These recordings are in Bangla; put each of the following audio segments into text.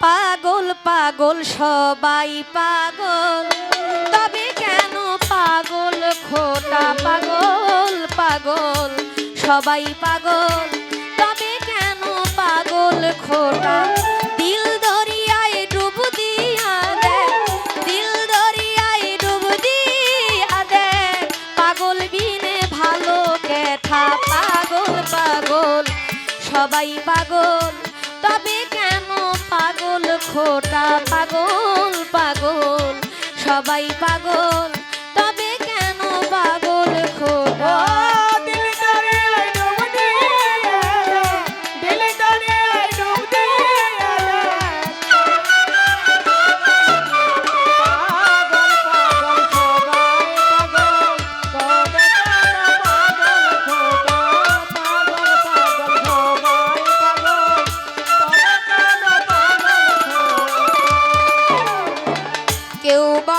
পাগল পাগল, সবাই পাগল। তবে কেন পাগল, খোটা পাগল পাগল, সবাই পাগল? তবে কেন পাগল, খোটা দিল খোটা পাগল পাগল সবাই পাগল। কেউ বা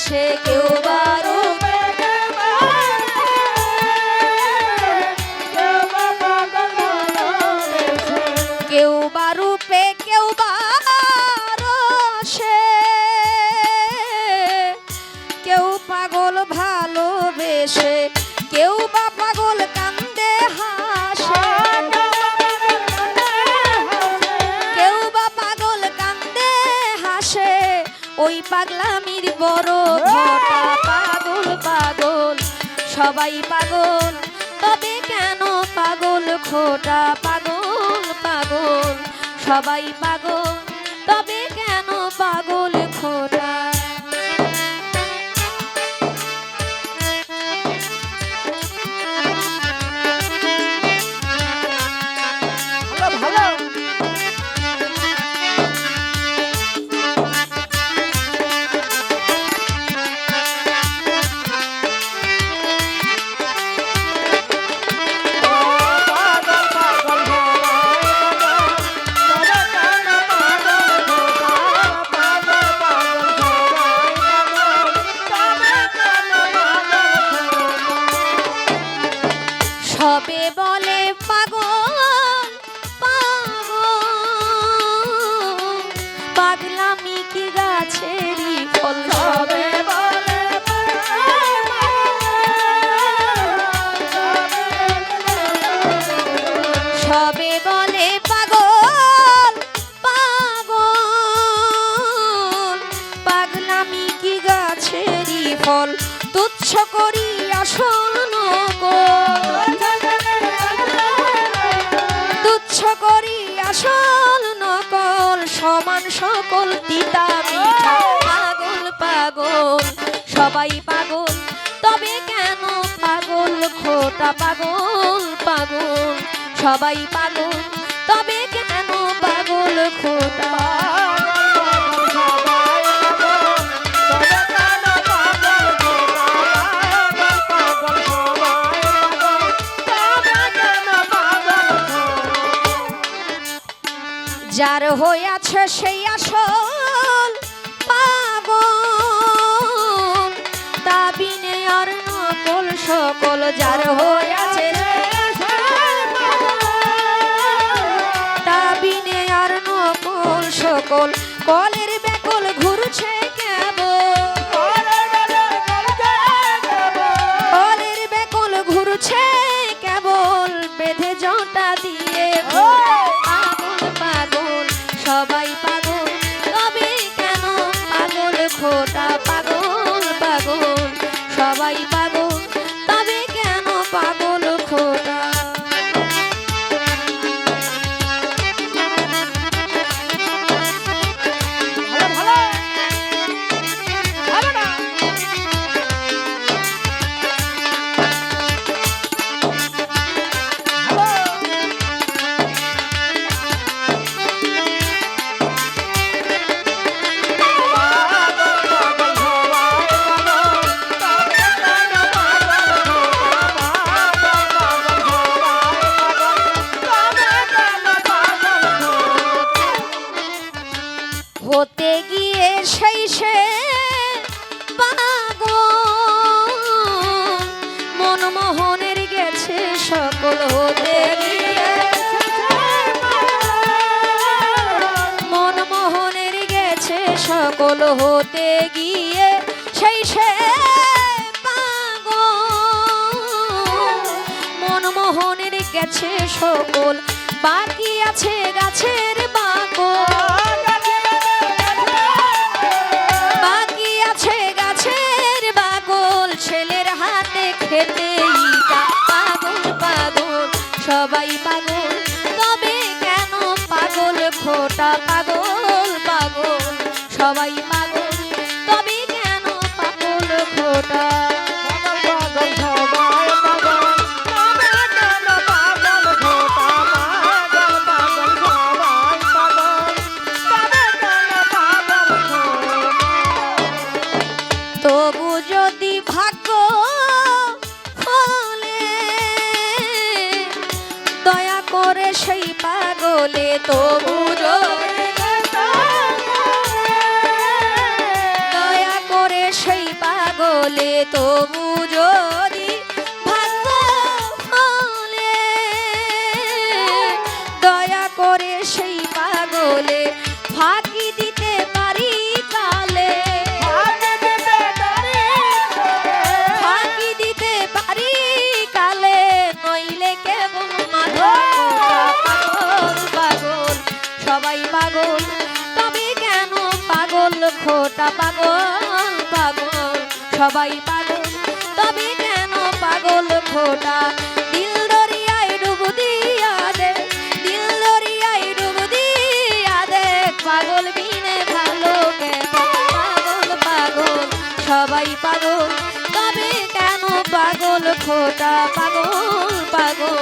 ভালোবেসে কেউ ওই পাগলামির বড় ঘটা পাগল পাগল সবাই পাগল। তবে কেন পাগল খোটা? পাগল পাগল সবাই পাগল। তবে কেন পাগল খোটা? ফল তুচ্ছ করি আসল নকল তুচ্ছ করি আসল নকল সমান সকল তিতা মিঠা পাগল পাগল। সবাই পাগল, তবে কেন পাগল? খোটা পাগল পাগল। সবাই পাগল, তবে কেন পাগল? খোটা যার হইয়াছে সেই আসল পাগল। তা বিনে আর নকল সকল যার হইয়াছে তা বিনে আর নকল সকল কলের বেকল ঘুরছে কেবল। কলের বেকল ঘুরছে কেবল, বেঁধে জটা দিয়ে সকল হতে গিয়ে সেই সে মনমোহনের গেছে সকল, বাকি আছে গাছের বাকল। বাকি আছে গাছের ছেলের হাতে পাগল পাগল, সবাই পাগল, তবে কেন পাগল, খোটা পাগল পাগল? সবাই পাগল তবে কেন পাগল খোটা তবু যদি ভাগ্য দয়া সেই পাগলে তবু তবু যদি ভাগ্য ফলে দয়া করে সেই পাগলে ফাঁকি দিতে পারি কালে। ফাঁকি দিতে পারি কালে। নইলে কেবল পাগল পাগল সবাই পাগল। তবে কেন পাগল খোটা পাগল? সবাই পাগল তবে কেন পাগল খোটা? দিল দরিয়ায় ডুব দিয়া দে, দিল দরিয়ায় ডুব দিয়া দে। পাগল বিনে ভালো পাগল পাগল, সবাই পাগল। তবে কেন পাগল খোটা? পাগল পাগল,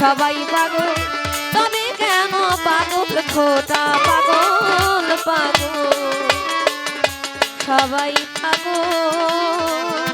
সবাই পাগল। তবে কেন পাগল খোটা? পাগল পাগল। সবাই পাগল